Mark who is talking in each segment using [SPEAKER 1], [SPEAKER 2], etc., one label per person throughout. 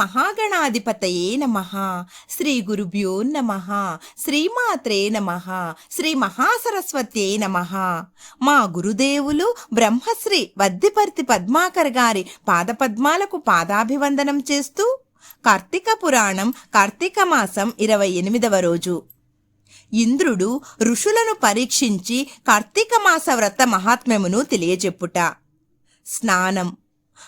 [SPEAKER 1] మహాగణాధిపతయే నమ. శ్రీ గురుభ్యో నమ. శ్రీమాత్రే నమ. శ్రీ మహాసరస్వత్యే నమ. మా గురుదేవులు బ్రహ్మశ్రీ వద్దిపర్తి పద్మాకర్ గారి పాదపద్మాలకు పాదాభివందనం చేస్తూ కార్తీక పురాణం కార్తీక మాసం ఇరవై ఎనిమిదవ రోజు. ఇంద్రుడు ఋషులను పరీక్షించి కార్తీక మాస వ్రత మహాత్మ్యమును తెలియజెప్పుట. స్నానం.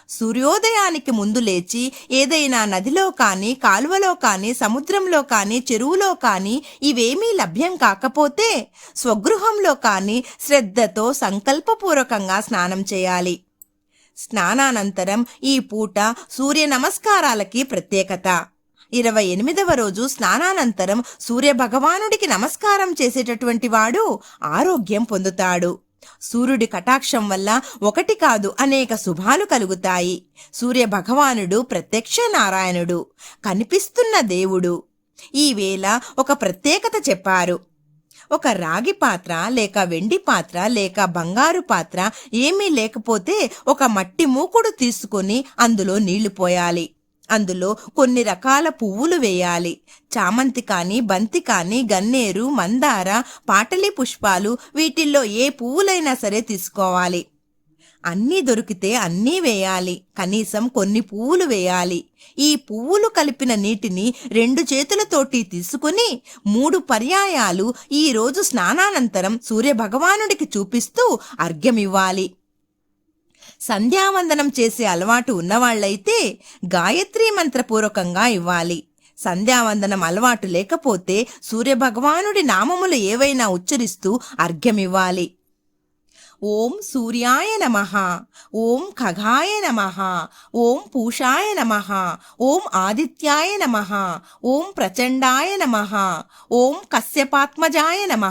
[SPEAKER 1] సూర్యోదయానికి ముందు లేచి ఏదైనా నదిలో కానీ కాలువలో కానీ సముద్రంలో కానీ చెరువులో కానీ ఇవేమీ లభ్యం కాకపోతే స్వగృహంలో కానీ శ్రద్ధతో సంకల్పపూర్వకంగా స్నానం చేయాలి. స్నానానంతరం ఈ పూట సూర్య నమస్కారాలకి ప్రత్యేకత. ఇరవై ఎనిమిదవ రోజు స్నానానంతరం సూర్య భగవానుడికి నమస్కారం చేసేటటువంటి వాడు ఆరోగ్యం పొందుతాడు. సూర్యుడి కటాక్షం వల్ల ఒకటి కాదు అనేక శుభాలు కలుగుతాయి. సూర్య భగవానుడు ప్రత్యక్ష నారాయణుడు కనిపిస్తున్న దేవుడు. ఈవేళ ఒక ప్రత్యేకత చెప్పారు. ఒక రాగి పాత్ర లేక వెండి పాత్ర లేక బంగారు పాత్ర ఏమీ లేకపోతే ఒక మట్టి మూకుడు తీసుకొని అందులో నీళ్ళు పోయాలి. అందులో కొన్ని రకాల పువ్వులు వేయాలి. చామంతి కానీ బంతి కానీ గన్నేరు మందార పాటలి పుష్పాలు వీటిల్లో ఏ పువ్వులైనా సరే తీసుకోవాలి. అన్నీ దొరికితే అన్నీ వేయాలి. కనీసం కొన్ని పువ్వులు వేయాలి. ఈ పువ్వులు కలిపిన నీటిని రెండు చేతులతోటి తీసుకుని మూడు పర్యాయాలు ఈరోజు స్నానానంతరం సూర్యభగవానుడికి చూపిస్తూ అర్ఘ్యమివ్వాలి. సంధ్యావందనం చేసే అలవాటు ఉన్నవాళ్ళైతే గాయత్రీ మంత్రపూర్వకంగా ఇవ్వాలి. సంధ్యావందనం అలవాటు లేకపోతే సూర్యభగవానుడి నామములు ఏవైనా ఉచ్చరిస్తూ అర్ఘ్యమివ్వాలి. ఓం సూర్యాయ నమ ఓం ఖగాయ నమ ఓం పూషాయ నమ ఓం ఆదిత్యాయ నమ ఓం ప్రచండాయ నమ ఓం కశ్యపాత్మజాయ నమ.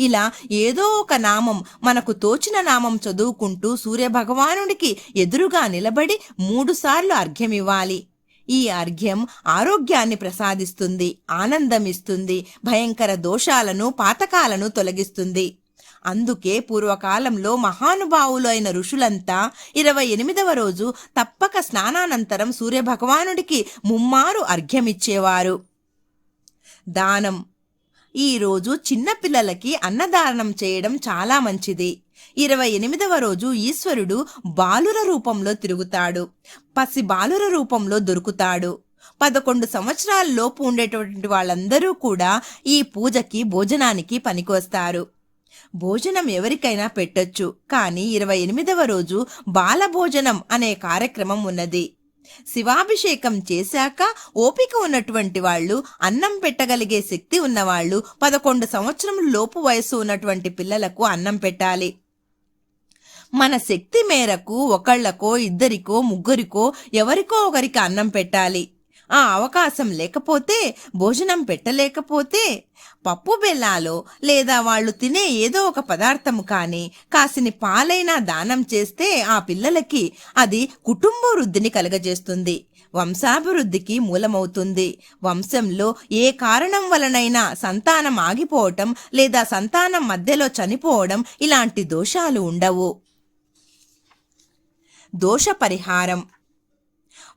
[SPEAKER 1] ఇలా ఏదో ఒక నామం మనకు తోచిన నామం చదువుకుంటూ సూర్యభగవానుడికి ఎదురుగా నిలబడి మూడుసార్లు అర్ఘ్యమివ్వాలి ఈ అర్ఘ్యం ఆరోగ్యాన్ని ప్రసాదిస్తుంది ఆనందమిస్తుంది భయంకర దోషాలను పాతకాలను తొలగిస్తుంది. అందుకే పూర్వకాలంలో మహానుభావులు అయిన ఋషులంతా ఇరవై ఎనిమిదవ రోజు తప్పక స్నానానంతరం సూర్యభగవానుడికి ముమ్మారు అర్ఘ్యమిచ్చేవారు. దానం ఈ రోజు చిన్నపిల్లలకి అన్నదానం చేయడం చాలా మంచిది. ఇరవై ఎనిమిదవ రోజు ఈశ్వరుడు బాలుర రూపంలో తిరుగుతాడు. పసి బాలుర రూపంలో దొరుకుతాడు. పదకొండు సంవత్సరాల లోపు ఉండేటువంటి వాళ్ళందరూ కూడా ఈ పూజకి భోజనానికి పనికొస్తారు. భోజనం ఎవరికైనా పెట్టొచ్చు. కానీ ఇరవై ఎనిమిదవ రోజు బాలభోజనం అనే కార్యక్రమం ఉన్నది. శివాభిషేకం చేశాక ఓపిక ఉన్నటువంటి వాళ్ళు అన్నం పెట్టగలిగే శక్తి ఉన్నవాళ్ళు పదకొండు సంవత్సరముల లోపు వయసు ఉన్నటువంటి పిల్లలకు అన్నం పెట్టాలి. మన శక్తి మేరకు ఒకళ్ళకో ఇద్దరికో ముగ్గురికో ఎవరికో ఒకరికి అన్నం పెట్టాలి. ఆ అవకాశం లేకపోతే భోజనం పెట్టలేకపోతే పప్పు బెల్లాలో లేదా వాళ్ళు తినే ఏదో ఒక పదార్థము కానీ కాసిని పాలైనా దానం చేస్తే ఆ పిల్లలకి అది కుటుంబ వృద్ధిని కలగజేస్తుంది. వంశాభివృద్ధికి మూలమవుతుంది. వంశంలో ఏ కారణం వలనైనా సంతానం ఆగిపోవటం లేదా సంతానం మధ్యలో చనిపోవడం ఇలాంటి దోషాలు ఉండవు. దోష పరిహారం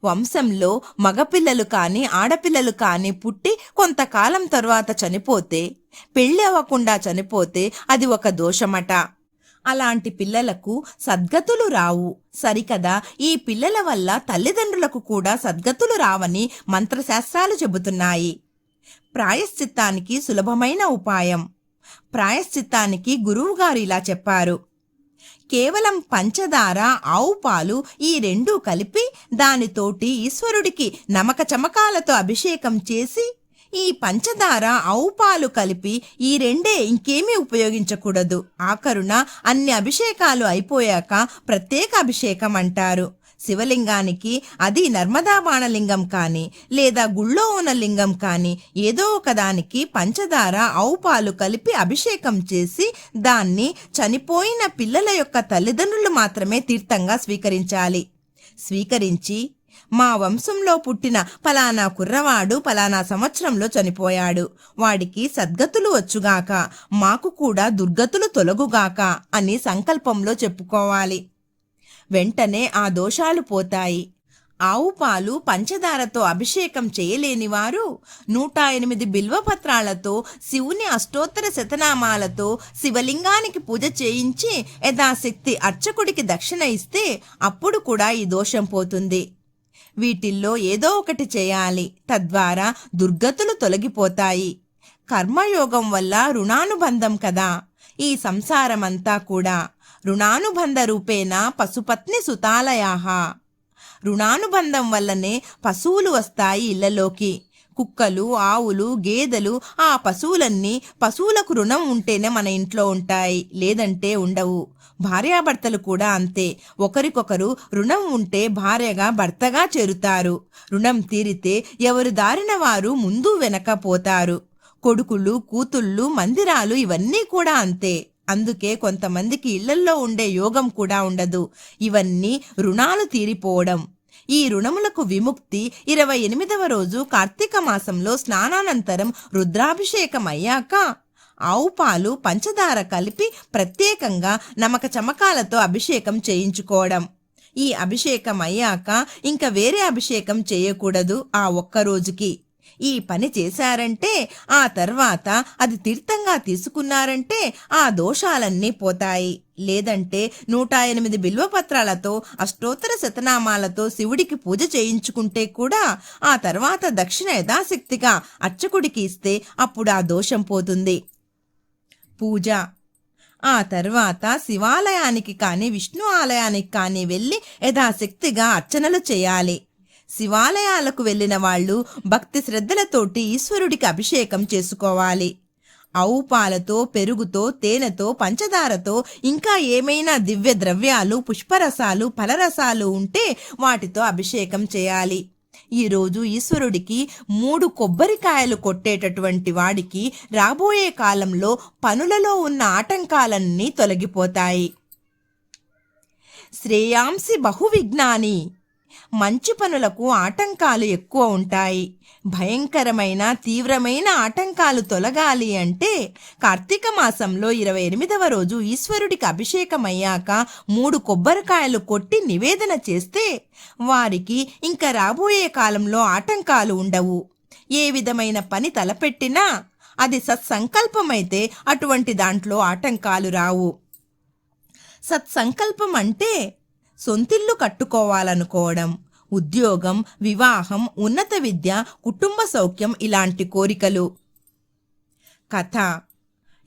[SPEAKER 1] వంశంలో మగపిల్లలు కానీ ఆడపిల్లలు కానీ పుట్టి కొంతకాలం తర్వాత చనిపోతే పెళ్ళి అవ్వకుండా చనిపోతే అది ఒక దోషమట. అలాంటి పిల్లలకు సద్గతులు రావు. సరికదా ఈ పిల్లల వల్ల తల్లిదండ్రులకు కూడా సద్గతులు రావని మంత్రశాస్త్రాలు చెబుతున్నాయి. ప్రాయశ్చిత్తానికి సులభమైన ఉపాయం. ప్రాయశ్చిత్తానికి గురువుగారు ఇలా చెప్పారు. కేవలం పంచదార ఆవు పాలు ఈ రెండూ కలిపి దానితోటి ఈశ్వరుడికి నమక చమకాలతో అభిషేకం చేసి ఈ పంచదార ఆవు పాలు కలిపి ఈ రెండే ఇంకేమీ ఉపయోగించకూడదు. ఆఖరున అన్ని అభిషేకాలు అయిపోయాక ప్రత్యేక అభిషేకం అంటారు. శివలింగానికి అది నర్మదా బాణలింగం కానీ లేదా గుళ్ళో ఉన్న లింగం కానీ ఏదో ఒకదానికి పంచదార ఆవు పాలు కలిపి అభిషేకం చేసి దాన్ని చనిపోయిన పిల్లల యొక్క తల్లిదండ్రులు మాత్రమే తీర్థంగా స్వీకరించాలి. స్వీకరించి మా వంశంలో పుట్టిన పలానా కుర్రవాడు పలానా సంవత్సరంలో చనిపోయాడు. వాడికి సద్గతులు వచ్చుగాక మాకు కూడా దుర్గతులు తొలగుగాక అని సంకల్పంలో చెప్పుకోవాలి. వెంటనే ఆ దోషాలు పోతాయి. ఆవు పాలు పంచదారతో అభిషేకం చేయలేని వారు నూట ఎనిమిది బిల్వపత్రాలతో శివుని అష్టోత్తర శతనామాలతో శివలింగానికి పూజ చేయించి యథాశక్తి అర్చకుడికి దక్షిణ ఇస్తే అప్పుడు కూడా ఈ దోషం పోతుంది. వీటిల్లో ఏదో ఒకటి చేయాలి. తద్వారా దుర్గతులు తొలగిపోతాయి. కర్మయోగం వల్ల రుణానుబంధం కదా. ఈ సంసారమంతా కూడా రుణానుబంధ రూపేణ పశుపత్ని సుతాలయాహ. రుణానుబంధం వల్లనే పశువులు వస్తాయి ఇళ్ళలోకి. కుక్కలు ఆవులు గేదెలు ఆ పశువులన్నీ పశువులకు రుణం ఉంటేనే మన ఇంట్లో ఉంటాయి లేదంటే ఉండవు. భార్యాభర్తలు కూడా అంతే. ఒకరికొకరు రుణం ఉంటే భార్యగా భర్తగా చేరుతారు. రుణం తీరితే ఎవరు దారిన వారు ముందు వెనక పోతారు. కొడుకులు కూతుళ్ళు మందిరాలు ఇవన్నీ కూడా అంతే. అందుకే కొంతమందికి ఇళ్ళల్లో ఉండే యోగం కూడా ఉండదు. ఇవన్నీ రుణాలు తీరిపోవడం. ఈ రుణములకు విముక్తి ఇరవై ఎనిమిదవ రోజు కార్తీక మాసంలో స్నానానంతరం రుద్రాభిషేకం అయ్యాక ఆవు పాలు పంచదార కలిపి ప్రత్యేకంగా నమక చమకాలతో అభిషేకం చేయించుకోవడం. ఈ అభిషేకం అయ్యాక ఇంకా వేరే అభిషేకం చేయకూడదు ఆ ఒక్క రోజుకి. ఈ పని చేశారంటే ఆ తర్వాత అది తీర్థంగా తీసుకున్నారంటే ఆ దోషాలన్నీ పోతాయి. లేదంటే నూట ఎనిమిది బిల్వపత్రాలతో అష్టోత్తర శతనామాలతో శివుడికి పూజ చేయించుకుంటే కూడా ఆ తర్వాత దక్షిణ యథాశక్తిగా అర్చకుడికి ఇస్తే అప్పుడు ఆ దోషం పోతుంది. పూజ. ఆ తర్వాత శివాలయానికి కానీ విష్ణు ఆలయానికి కానీ వెళ్ళి యథాశక్తిగా అర్చనలు చేయాలి. శివాలయాలకు వెళ్ళిన వాళ్ళు భక్తి శ్రద్ధలతోటి ఈశ్వరుడికి అభిషేకం చేసుకోవాలి. ఆవు పాలతో పెరుగుతో తేనెతో పంచదారతో ఇంకా ఏమైనా దివ్య ద్రవ్యాలు పుష్పరసాలు ఫలరసాలు ఉంటే వాటితో అభిషేకం చేయాలి. ఈరోజు ఈశ్వరుడికి మూడు కొబ్బరికాయలు కొట్టేటటువంటి వాడికి రాబోయే కాలంలో పనులలో ఉన్న ఆటంకాలన్నీ తొలగిపోతాయి. శ్రేయాంసి బహువిజ్ఞాని మంచి పనులకు ఆటంకాలు ఎక్కువ ఉంటాయి. భయంకరమైన తీవ్రమైన ఆటంకాలు తొలగాలి అంటే కార్తీక మాసంలో ఇరవై ఎనిమిదవ రోజు ఈశ్వరుడికి అభిషేకం అయ్యాక మూడు కొబ్బరికాయలు కొట్టి నివేదన చేస్తే వారికి ఇంకా రాబోయే కాలంలో ఆటంకాలు ఉండవు. ఏ విధమైన పని తలపెట్టినా అది సత్సంకల్పమైతే అటువంటి దాంట్లో ఆటంకాలు రావు. సత్సంకల్పం అంటే సొంతిల్లు కట్టుకోవాలనుకోవడం ఉద్యోగం వివాహం ఉన్నత విద్య కుటుంబ సౌఖ్యం ఇలాంటి కోరికలు. కథ.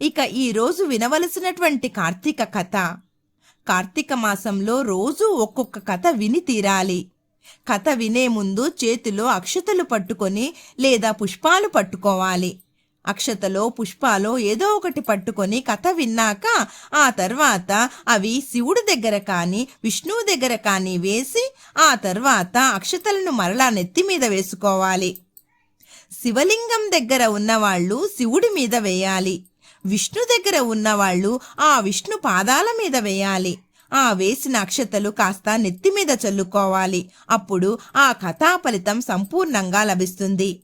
[SPEAKER 1] ఇక ఈరోజు వినవలసినటువంటి కార్తీక కథ. కార్తీక మాసంలో రోజు ఒక్కొక్క కథ విని తీరాలి. కథ వినే ముందు చేతిలో అక్షతలు పట్టుకొని లేదా పుష్పాలు పట్టుకోవాలి. అక్షతలో పుష్పాలో ఏదో ఒకటి పట్టుకొని కథ విన్నాక ఆ తర్వాత అవి శివుడి దగ్గర కానీ విష్ణువు దగ్గర కానీ వేసి ఆ తర్వాత అక్షతలను మరలా నెత్తి మీద వేసుకోవాలి. శివలింగం దగ్గర ఉన్నవాళ్ళు శివుడి మీద వేయాలి. విష్ణు దగ్గర ఉన్నవాళ్ళు ఆ విష్ణు పాదాల మీద వేయాలి. ఆ వేసిన అక్షతలు కాస్త నెత్తి మీద చల్లుకోవాలి. అప్పుడు ఆ కథా ఫలితం సంపూర్ణంగా లభిస్తుంది.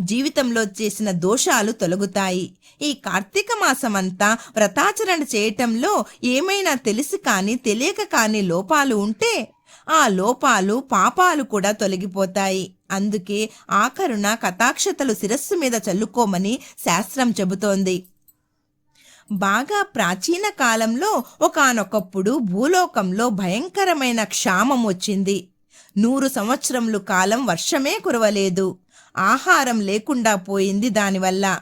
[SPEAKER 1] జీవితంలో చేసిన దోషాలు తొలగుతాయి. ఈ కార్తీక మాసం అంతా వ్రతాచరణ చేయటంలో ఏమైనా తెలిసి కానీ తెలియక కానీ లోపాలు ఉంటే ఆ లోపాలు పాపాలు కూడా తొలగిపోతాయి. అందుకే ఆఖరున కథాక్షతలు శిరస్సు మీద చల్లుకోమని శాస్త్రం చెబుతోంది. బాగా ప్రాచీన కాలంలో ఒకానొకప్పుడు భూలోకంలో భయంకరమైన క్షామం వచ్చింది. నూరు సంవత్సరములు కాలం వర్షమే కురవలేదు. ఆహారం లేకుండా పోయింది దానివల్ల.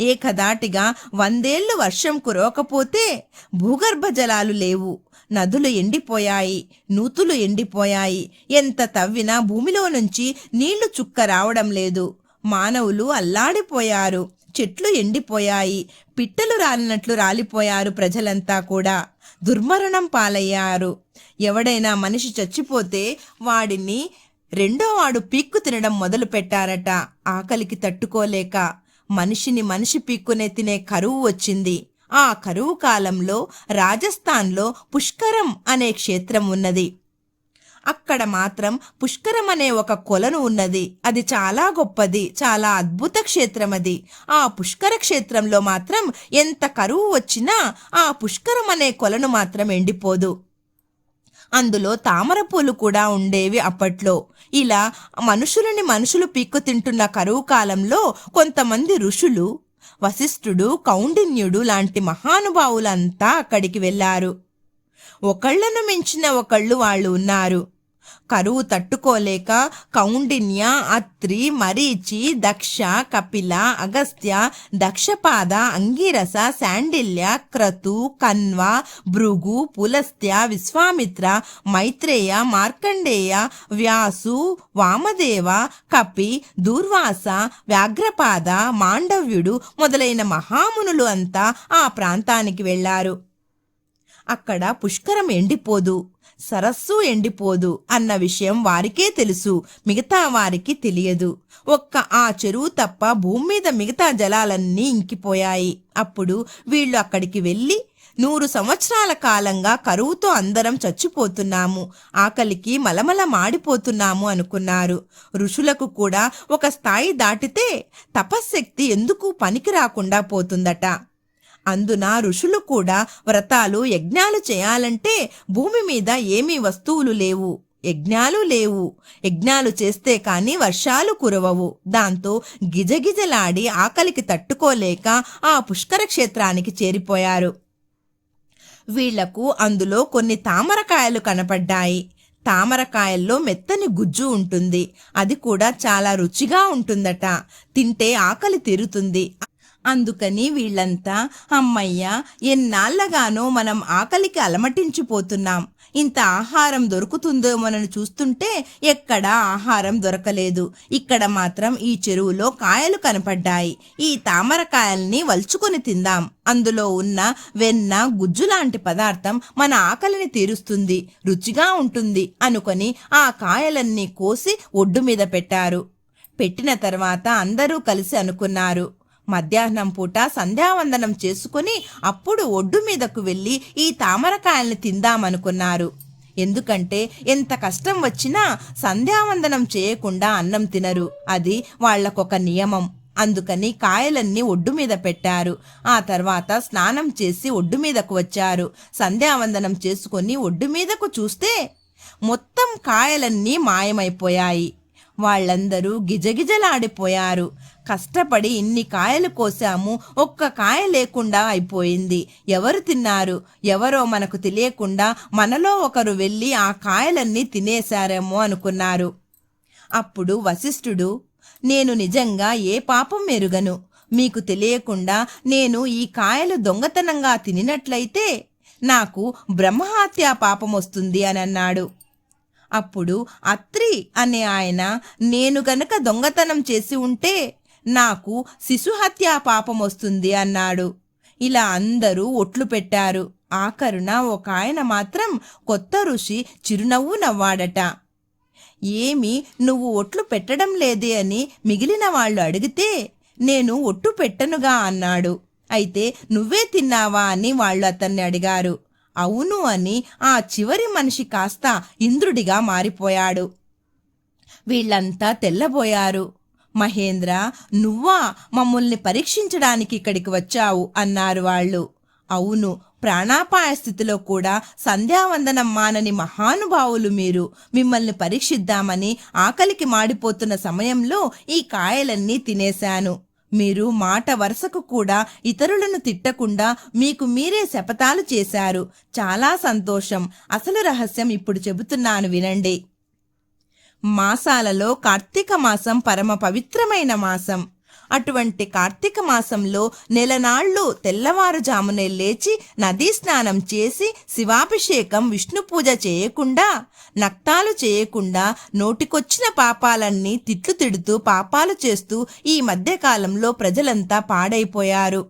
[SPEAKER 1] ఏకదాటిగా వందేళ్ళు వర్షం కురవకపోతే భూగర్భ జలాలు లేవు. నదులు ఎండిపోయాయి నూతులు ఎండిపోయాయి. ఎంత తవ్వినా భూమిలో నుంచి నీళ్ళు చుక్క రావడం లేదు. మానవులు అల్లాడిపోయారు చెట్లు ఎండిపోయాయి పిట్టలు రాలినట్లు రాలిపోయారు ప్రజలంతా కూడా. దుర్మరణం పాలయ్యారు. ఎవడైనా మనిషి చచ్చిపోతే వాడిని రెండోవాడు పీక్కు తినడం మొదలు పెట్టారట ఆకలికి తట్టుకోలేక మనిషిని మనిషి పీక్కునే తినే కరువు వచ్చింది. ఆ కరువు కాలంలో రాజస్థాన్లో పుష్కరం అనే క్షేత్రం ఉన్నది. అక్కడ మాత్రం పుష్కరం అనే ఒక కొలను ఉన్నది. అది చాలా గొప్పది చాలా అద్భుత క్షేత్రం అది ఆ పుష్కర క్షేత్రంలో మాత్రం ఎంత కరువు వచ్చినా ఆ పుష్కరం అనే కొలను మాత్రం ఎండిపోదు. అందులో తామర పూలు కూడా ఉండేవి అప్పట్లో. ఇలా మనుషులని మనుషులు పీక్కు తింటున్న కరువు కాలంలో కొంతమంది ఋషులు వశిష్ఠుడు కౌండిన్యుడు లాంటి మహానుభావులంతా అక్కడికి వెళ్ళారు. ఒకళ్ళను మించిన ఒకళ్ళు వాళ్ళు ఉన్నారు. కరువు తట్టుకోలేక కౌండిన్య అత్రి మరీచి దక్ష కపిల అగస్త్య దక్షపాద అంగిరస శాండిల్య క్రతు కన్వ భృగు పులస్త్య విశ్వామిత్ర మైత్రేయ మార్కండేయ వ్యాసు వామదేవ కపి దూర్వాస వ్యాఘ్రపాద మాండవ్యుడు మొదలైన మహామునులు అంతా ఆ ప్రాంతానికి వెళ్ళారు. అక్కడ పుష్కరం ఎండిపోదు. సరస్సు ఎండిపోదు అన్న విషయం వారికే తెలుసు మిగతా వారికి తెలియదు. ఒక్క ఆ చెరువు తప్ప భూమి మీద మిగతా జలాలన్నీ ఇంకిపోయాయి. అప్పుడు వీళ్ళు అక్కడికి వెళ్ళి నూరు సంవత్సరాల కాలంగా కరువుతో అందరం చచ్చిపోతున్నాము ఆకలికి మలమల మాడిపోతున్నాము అనుకున్నారు. ఋషులకు కూడా ఒక స్థాయి దాటితే తపశ్శక్తి ఎందుకు పనికి రాకుండా పోతుందట. అందున ఋషులు కూడా వ్రతాలు యజ్ఞాలు చేయాలంటే భూమి మీద ఏమీ వస్తువులు లేవు. యజ్ఞాలు లేవు. యజ్ఞాలు చేస్తే కానీ వర్షాలు కురవవు. దాంతో గిజగిజలాడి ఆకలికి తట్టుకోలేక ఆ పుష్కర క్షేత్రానికి చేరిపోయారు. వీళ్ళకు అందులో కొన్ని తామరకాయలు కనపడ్డాయి. తామరకాయల్లో మెత్తని గుజ్జు ఉంటుంది. అది కూడా చాలా రుచిగా ఉంటుందట. తింటే ఆకలి తీరుతుంది. అందుకని వీళ్ళంతా అమ్మయ్య ఎన్నాళ్ళగానో మనం ఆకలికి అలమటించిపోతున్నాం. ఇంత ఆహారం దొరుకుతుందో మనను చూస్తుంటే ఎక్కడా ఆహారం దొరకలేదు. ఇక్కడ మాత్రం ఈ చెరువులో కాయలు కనపడ్డాయి. ఈ తామరకాయల్ని వల్చుకొని తిందాం. అందులో ఉన్న వెన్న గుజ్జు లాంటి పదార్థం మన ఆకలిని తీరుస్తుంది. రుచిగా ఉంటుంది అనుకొని ఆ కాయలన్నీ కోసి ఒడ్డు మీద పెట్టారు. పెట్టిన తర్వాత అందరూ కలిసి అనుకున్నారు. మధ్యాహ్నం పూట సంధ్యావందనం చేసుకుని అప్పుడు ఒడ్డు మీదకు వెళ్ళి ఈ తామరకాయల్ని తిందామనుకున్నారు. ఎందుకంటే ఎంత కష్టం వచ్చినా సంధ్యావందనం చేయకుండా అన్నం తినరు. అది వాళ్ళకొక నియమం. అందుకని కాయలన్నీ ఒడ్డు మీద పెట్టారు. ఆ తర్వాత స్నానం చేసి ఒడ్డు మీదకు వచ్చారు. సంధ్యావందనం చేసుకొని ఒడ్డు మీదకు చూస్తే మొత్తం కాయలన్నీ మాయమైపోయాయి. వాళ్ళందరూ గిజగిజలాడిపోయారు. కష్టపడి ఇన్ని కాయలు కోసాము. ఒక్క కాయ లేకుండా అయిపోయింది. ఎవరు తిన్నారు? ఎవరో మనకు తెలియకుండా మనలో ఒకరు వెళ్ళి ఆ కాయలన్నీ తినేశారేమో అనుకున్నారు. అప్పుడు వశిష్ఠుడు నేను నిజంగా ఏ పాపం మెరుగను మీకు తెలియకుండా నేను ఈ కాయలు దొంగతనంగా తినినట్లయితే నాకు బ్రహ్మహత్యా పాపం వస్తుంది అని అన్నాడు. అప్పుడు అత్రి అనే ఆయన నేను గనక దొంగతనం చేసి ఉంటే నాకు శిశుహత్యా పాపం వస్తుంది అన్నాడు. ఇలా అందరూ ఒట్లు పెట్టారు. ఆఖరున ఒక ఆయన మాత్రం కొత్త ఋషి చిరునవ్వు నవ్వాడట. ఏమి నువ్వు ఒట్లు పెట్టడం లేదే అని మిగిలిన వాళ్ళు అడిగితే నేను ఒట్టు పెట్టనుగా అన్నాడు. అయితే నువ్వే తిన్నావా అని వాళ్ళు అతన్ని అడిగారు. అవును అని ఆ చివరి మనిషి కాస్త ఇంద్రుడిగా మారిపోయాడు. వీళ్ళంతా తెల్లబోయారు. మహేంద్ర నువ్వా మమ్మల్ని పరీక్షించడానికి ఇక్కడికి వచ్చావు అన్నారు వాళ్ళు. అవును ప్రాణాపాయ స్థితిలో కూడా సంధ్యావందనం మానని మహానుభావులు మీరు. మిమ్మల్ని పరీక్షిద్దామని ఆకలికి మాడిపోతున్న సమయంలో ఈ కాయలన్నీ తినేశాను. మీరు మాట వరుసకు కూడా ఇతరులను తిట్టకుండా మీకు మీరే శపథాలు చేశారు. చాలా సంతోషం. అసలు రహస్యం ఇప్పుడు చెబుతున్నాను వినండి. మాసాలలో కార్తీక మాసం పరమ పవిత్రమైన మాసం. అటువంటి కార్తీక మాసంలో నెలనాళ్ళు తెల్లవారుజామునే లేచి నదీ స్నానం చేసి శివాభిషేకం విష్ణు పూజ చేయకుండా నక్తాలు చేయకుండా నోటికొచ్చిన పాపాలన్నీ తిట్లు తిడుతూ పాపాలు చేస్తూ ఈ మధ్యకాలంలో ప్రజలంతా పాడైపోయారు.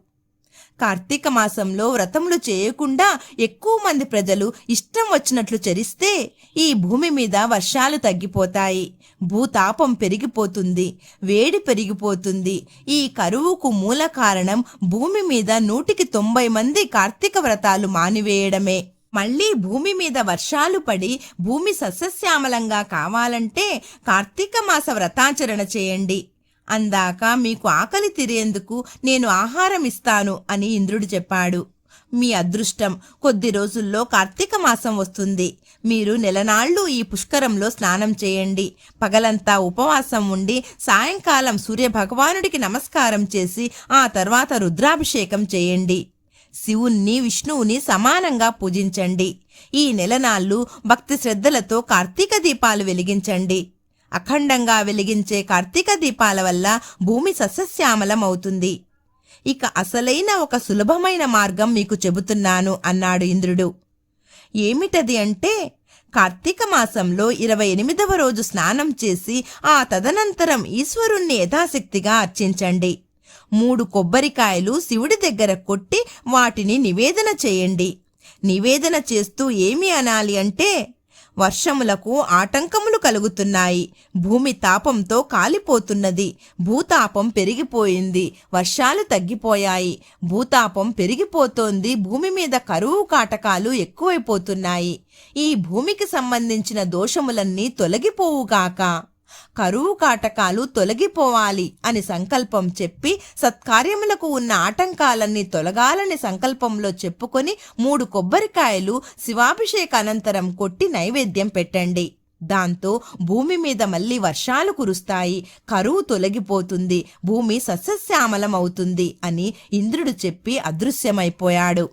[SPEAKER 1] కార్తీక మాసంలో వ్రతములు చేయకుండా ఎక్కువ మంది ప్రజలు ఇష్టం వచ్చినట్లు చరిస్తే ఈ భూమి మీద వర్షాలు తగ్గిపోతాయి. భూతాపం పెరిగిపోతుంది. వేడి పెరిగిపోతుంది. ఈ కరువుకు మూల కారణం భూమి మీద నూటికి తొంభై మంది కార్తీక వ్రతాలు మానివేయడమే. మళ్ళీ భూమి మీద వర్షాలు పడి భూమి సస్యశ్యామలంగా కావాలంటే కార్తీక మాస వ్రతాచరణ చేయండి. అందాక మీకు ఆకలి తీరేందుకు నేను ఆహారం ఇస్తాను అని ఇంద్రుడు చెప్పాడు. మీ అదృష్టం కొద్ది రోజుల్లో కార్తీక మాసం వస్తుంది. మీరు నెలనాళ్ళు ఈ పుష్కరంలో స్నానం చేయండి. పగలంతా ఉపవాసం ఉండి సాయంకాలం సూర్య భగవానుడికి నమస్కారం చేసి ఆ తర్వాత రుద్రాభిషేకం చేయండి. శివుణ్ణి విష్ణువుని సమానంగా పూజించండి. ఈ నెలనాళ్ళు భక్తి శ్రద్ధలతో కార్తీక దీపాలు వెలిగించండి. అఖండంగా వెలిగించే కార్తీక దీపాల వల్ల భూమి సస్యశ్యామలం అవుతుంది ఇక అసలైన ఒక సులభమైన మార్గం మీకు చెబుతున్నాను అన్నాడు ఇంద్రుడు. ఏమిటది అంటే కార్తీక మాసంలో ఇరవై ఎనిమిదవ రోజు స్నానం చేసి ఆ తదనంతరం ఈశ్వరుణ్ణి యథాశక్తిగా అర్చించండి. మూడు కొబ్బరికాయలు శివుడి దగ్గర కొట్టి వాటిని నివేదన చేయండి. నివేదన చేస్తూ ఏమి అనాలి అంటే వర్షములకు ఆటంకములు కలుగుతున్నాయి. భూమి తాపంతో కాలిపోతున్నది. భూతాపం పెరిగిపోయింది. వర్షాలు తగ్గిపోయాయి. భూతాపం పెరిగిపోతోంది. భూమి మీద కరువు కాటకాలు ఎక్కువైపోతున్నాయి. ఈ భూమికి సంబంధించిన దోషములన్నీ తొలగిపోవుగాక. కరువు కాటకాలు తొలగిపోవాలి అని సంకల్పం చెప్పి సత్కార్యములకు ఉన్న ఆటంకాలన్నీ తొలగాలని సంకల్పంలో చెప్పుకొని మూడు కొబ్బరికాయలు శివాభిషేక అనంతరం కొట్టి నైవేద్యం పెట్టండి. దాంతో భూమి మీద మళ్ళీ వర్షాలు కురుస్తాయి. కరువు తొలగిపోతుంది. భూమి సస్యశ్యామలం అవుతుంది అని ఇంద్రుడు చెప్పి అదృశ్యమైపోయాడు.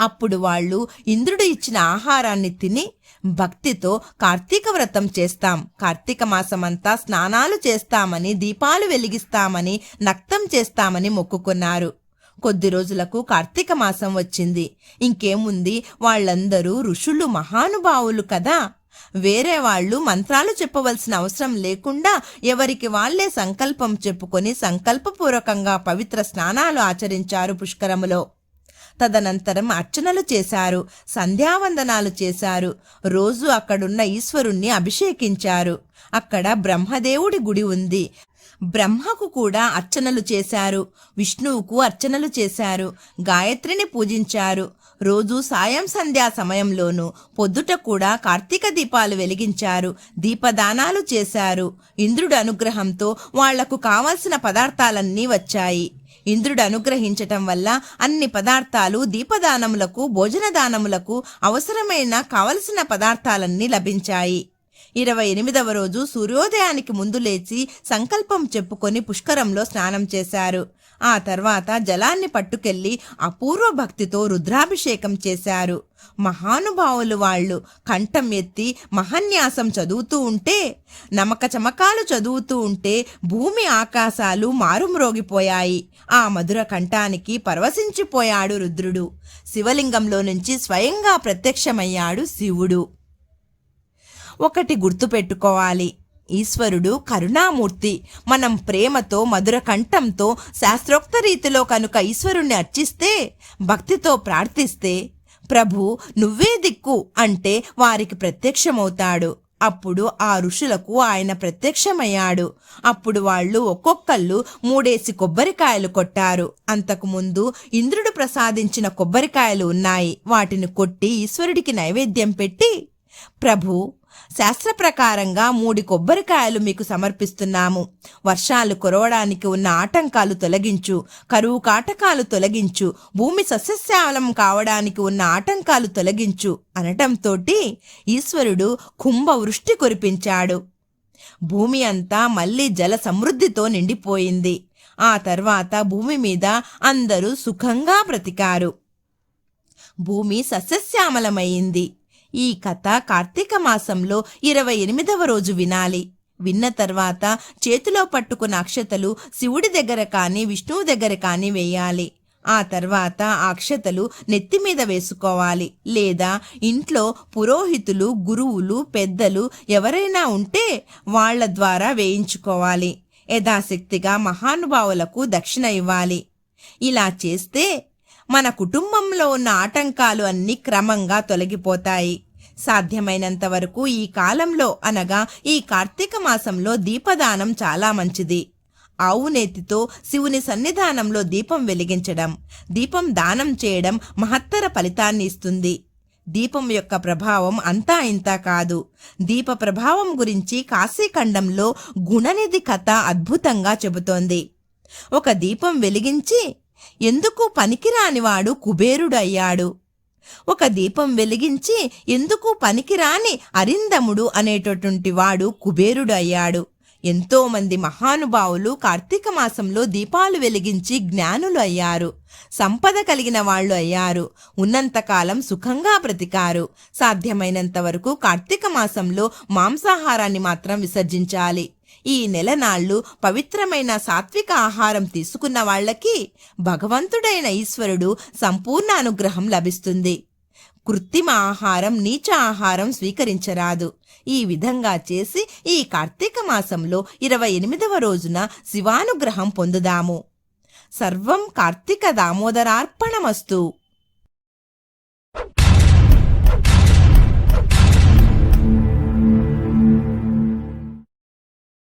[SPEAKER 1] అప్పుడు వాళ్ళు ఇంద్రుడు ఇచ్చిన ఆహారాన్ని తిని భక్తితో కార్తీక వ్రతం చేస్తాం. కార్తీక మాసమంతా స్నానాలు చేస్తామని దీపాలు వెలిగిస్తామని నక్తం చేస్తామని మొక్కుకున్నారు. కొద్ది రోజులకు కార్తీక మాసం వచ్చింది. ఇంకేముంది? వాళ్ళందరూ ఋషులు మహానుభావులు కదా. వేరే వాళ్ళు మంత్రాలు చెప్పవలసిన అవసరం లేకుండా ఎవరికి వాళ్ళే సంకల్పం చెప్పుకొని సంకల్పపూర్వకంగా పవిత్ర స్నానాలు ఆచరించారు పుష్కరములో. తదనంతరం అర్చనలు చేశారు సంధ్యావందనాలు చేశారు. రోజు అక్కడున్న ఈశ్వరుణ్ణి అభిషేకించారు. అక్కడ బ్రహ్మదేవుడి గుడి ఉంది. బ్రహ్మకు కూడా అర్చనలు చేశారు. విష్ణువుకు అర్చనలు చేశారు. గాయత్రిని పూజించారు. రోజు సాయం సంధ్యా సమయంలోనూ పొద్దుట కూడా కార్తీక దీపాలు వెలిగించారు. దీపదానాలు చేశారు. ఇంద్రుడి అనుగ్రహంతో వాళ్ళకు కావలసిన పదార్థాలన్నీ వచ్చాయి. ఇంద్రుడు అనుగ్రహించటం వల్ల అన్ని పదార్థాలు దీపదానములకు భోజనదానములకు అవసరమైన కావలసిన పదార్థాలన్నీ లభించాయి. ఇరవై ఎనిమిదవ రోజు సూర్యోదయానికి ముందు లేచి సంకల్పం చెప్పుకొని పుష్కరంలో స్నానం చేశారు. ఆ తర్వాత జలాన్ని పట్టుకెళ్ళి అపూర్వ భక్తితో రుద్రాభిషేకం చేశారు. మహానుభావులు వాళ్ళు కంఠం ఎత్తి మహన్యాసం చదువుతూ ఉంటే నమక చమకాలు చదువుతూ ఉంటే భూమి ఆకాశాలు మారుమ్రోగిపోయాయి. ఆ మధుర కంఠానికి పరవశించిపోయాడు రుద్రుడు. శివలింగంలో నుంచి స్వయంగా ప్రత్యక్షమయ్యాడు శివుడు. ఒకటి గుర్తుపెట్టుకోవాలి. ఈశ్వరుడు కరుణామూర్తి. మనం ప్రేమతో మధుర కంఠంతో శాస్త్రోక్త రీతిలో కనుక ఈశ్వరుణ్ణి అర్చిస్తే భక్తితో ప్రార్థిస్తే ప్రభు నువ్వే దిక్కు అంటే వారికి ప్రత్యక్షమవుతాడు. అప్పుడు ఆ ఋషులకు ఆయన ప్రత్యక్షమయ్యాడు. అప్పుడు వాళ్ళు ఒక్కొక్కళ్ళు మూడేసి కొబ్బరికాయలు కొట్టారు. అంతకుముందు ఇంద్రుడు ప్రసాదించిన కొబ్బరికాయలు ఉన్నాయి. వాటిని కొట్టి ఈశ్వరుడికి నైవేద్యం పెట్టి ప్రభు శాస్త్ర ప్రకారంగా మూడు కొబ్బరికాయలు మీకు సమర్పిస్తున్నాము. వర్షాలు కురవడానికి ఉన్న ఆటంకాలు తొలగించు కరువు కాటకాలు తొలగించు భూమి సస్యశ్యామలం కావడానికి ఉన్న ఆటంకాలు తొలగించు అనటంతో ఈశ్వరుడు కుంభ వృష్టి కురిపించాడు. భూమి అంతా మళ్ళీ జల సమృద్ధితో నిండిపోయింది. ఆ తర్వాత భూమి మీద అందరూ సుఖంగా బ్రతికారు. భూమి సస్యశ్యామలమైంది. ఈ కథ కార్తీక మాసంలో ఇరవై ఎనిమిదవ రోజు వినాలి. విన్న తర్వాత చేతిలో పట్టుకున్న అక్షతలు శివుడి దగ్గర కానీ విష్ణువు దగ్గర కానీ వేయాలి. ఆ తర్వాత ఆ అక్షతలు నెత్తి మీద వేసుకోవాలి. లేదా ఇంట్లో పురోహితులు గురువులు పెద్దలు ఎవరైనా ఉంటే వాళ్ళ ద్వారా వేయించుకోవాలి. యథాశక్తిగా మహానుభావులకు దక్షిణ ఇవ్వాలి. ఇలా చేస్తే మన కుటుంబంలో ఉన్న ఆటంకాలు అన్నీ క్రమంగా తొలగిపోతాయి. సాధ్యమైనంత వరకు ఈ కాలంలో అనగా ఈ కార్తీక మాసంలో దీపదానం చాలా మంచిది. ఆవు నేతితో శివుని సన్నిధానంలో దీపం వెలిగించడం దీపం దానం చేయడం మహత్తర ఫలితాన్ని ఇస్తుంది. దీపం యొక్క ప్రభావం అంతా ఇంతా కాదు. దీప ప్రభావం గురించి కాశీఖండంలో గుణనిధి కథ అద్భుతంగా చెబుతోంది. ఒక దీపం వెలిగించి ఎందుకు పనికిరానివాడు కుబేరుడు అయ్యాడు ఒక దీపం వెలిగించి ఎందుకు పనికిరాని అరిందముడు అనేటటువంటి వాడు కుబేరుడు అయ్యాడు ఎంతోమంది మహానుభావులు కార్తీక మాసంలో దీపాలు వెలిగించి జ్ఞానులు అయ్యారు. సంపద కలిగిన వాళ్ళు అయ్యారు. ఉన్నంతకాలం సుఖంగా బ్రతికారు. సాధ్యమైనంత వరకు కార్తీక మాసంలో మాంసాహారాన్ని మాత్రం విసర్జించాలి. ఈ నెల నాళ్ళు పవిత్రమైన సాత్విక ఆహారం తీసుకున్న వాళ్ళకి భగవంతుడైన ఈశ్వరుడు సంపూర్ణ అనుగ్రహం లభిస్తుంది. కృత్రిమ ఆహారం నీచ ఆహారం స్వీకరించరాదు. ఈ విధంగా చేసి ఈ కార్తీక మాసంలో ఇరవై ఎనిమిదవ రోజున శివానుగ్రహం పొందుదాము. సర్వం కార్తీక దామోదరార్పణమస్తు.